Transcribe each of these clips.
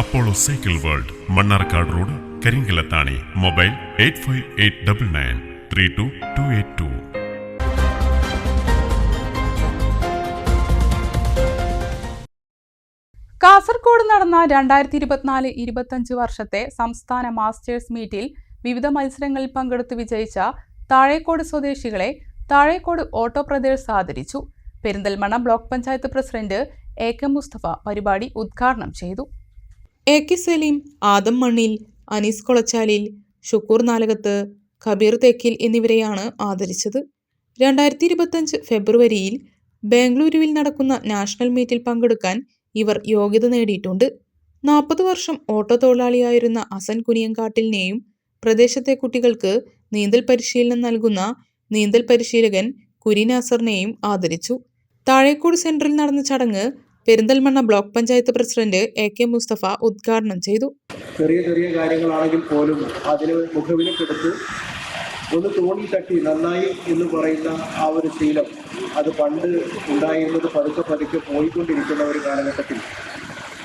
Apollo cycle world Mannarkkad road Karinkallathani mobile eight five eight double nine three two two eight two. Kasargod നടന്ന രണ്ടായിരത്തി ഇരുപത്തിനാല് ഇരുപത്തഞ്ച് വർഷത്തെ സംസ്ഥാന മാസ്റ്റേഴ്സ് മീറ്റിൽ വിവിധ മത്സരങ്ങളിൽ പങ്കെടുത്ത് വിജയിച്ച താഴേക്കോട് സ്വദേശികളെ താഴേക്കോട് ഓട്ടോ ബ്രദേഴ്സ് ആദരിച്ചു. Perinthalmanna block panchayat president A K Mustafa പരിപാടി ഉദ്ഘാടനം ചെയ്തു. എ കെ സലീം ആദം മണ്ണിൽ അനീസ് കൊളച്ചാലിൽ ഷുക്കൂർ നാലകത്ത് കബീർ തേക്കിൽ എന്നിവരെയാണ് ആദരിച്ചത്. രണ്ടായിരത്തി ഇരുപത്തഞ്ച് ഫെബ്രുവരിയിൽ ബാംഗ്ലൂരുവിൽ നടക്കുന്ന നാഷണൽ മീറ്റിൽ പങ്കെടുക്കാൻ ഇവർ യോഗ്യത നേടിയിട്ടുണ്ട്. നാൽപ്പത് വർഷം ഓട്ടോ തൊഴിലാളിയായിരുന്ന അസൻ കുനിയങ്കാട്ടിലിനെയും പ്രദേശത്തെ കുട്ടികൾക്ക് നീന്തൽ പരിശീലനം നൽകുന്ന നീന്തൽ പരിശീലകൻ കുരി നാസറിനെയും ആദരിച്ചു. താഴേക്കോട് സെന്ററിൽ നടന്ന ചടങ്ങ് Perinthalmanna block panchayat president A K Mustafa ഉദ്ഘാടനം ചെയ്തു. ചെറിയ ചെറിയ കാര്യങ്ങളാണെങ്കിൽ പോലും അതിന് മുഖവിലക്കെടുത്ത് ഒന്ന് തോണി തട്ടി നന്നായി എന്ന് പറയുന്ന ആ ഒരു ശീലം അത് പണ്ട് ഉണ്ടായിരുന്നത് പതുക്കെ പതുക്കെ പോയിക്കൊണ്ടിരിക്കുന്ന ഒരു കാലഘട്ടത്തിൽ.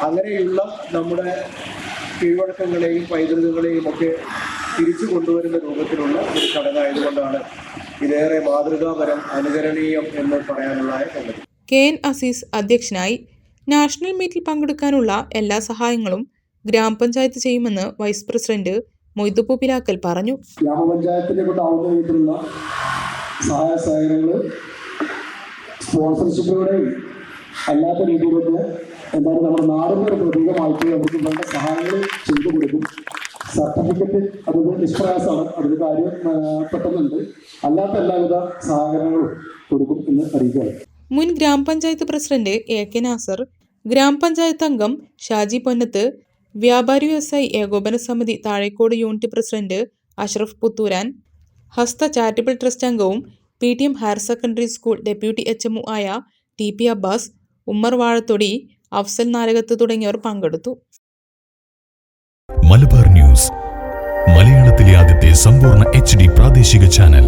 അങ്ങനെയുള്ള നമ്മുടെ കീഴ്വഴക്കങ്ങളെയും പൈതൃകങ്ങളെയും ഒക്കെ തിരിച്ചു കൊണ്ടുവരുന്ന രൂപത്തിലുള്ള ഒരു ചടങ്ങായതുകൊണ്ടാണ് ഇതേറെ മാതൃകാപരം അനുകരണീയം എന്ന് പറയാനുള്ള സംഗതി. കെ എൻ അസീസ് അധ്യക്ഷനായി നാഷണൽ മീറ്റിൽ പങ്കെടുക്കാനുള്ള എല്ലാ സഹായങ്ങളും ഗ്രാമപഞ്ചായത്ത് ചെയ്യുമെന്ന് വൈസ് പ്രസിഡന്റ് മൊയ്തുപ്പു പിലാക്കൽ പറഞ്ഞു. അല്ലാത്ത നമ്മുടെ കൊടുക്കും. സർട്ടിഫിക്കറ്റ് അത് നിഷ്പ്രയാസമാണ്. അതിന് കാര്യം അല്ലാത്ത എല്ലാവിധ സഹകരണങ്ങളും കൊടുക്കും എന്ന് അറിയിക്കുകയാണ്. മുൻ ഗ്രാമപഞ്ചായത്ത് പ്രസിഡന്റ് എ കെ നാസർ ഗ്രാമപഞ്ചായത്ത് അംഗം ഷാജി പൊന്നത്ത് വ്യാപാരി വ്യവസായി ഏകോപന സമിതി Thazhekode unit president Ashraf Puthooran Hasta charitable trust അംഗവും P T M higher secondary school deputy H M ആയ ടി പി അബ്ബാസ് ഉമ്മർ വാഴത്തൊടി അഫ്സൽ നാരകത്ത് തുടങ്ങിയവർ പങ്കെടുത്തു. മലബാർ ന്യൂസ് മലയാളത്തിലെ ആദ്യത്തെ സമ്പൂർണ എച്ച് പ്രാദേശിക ചാനൽ.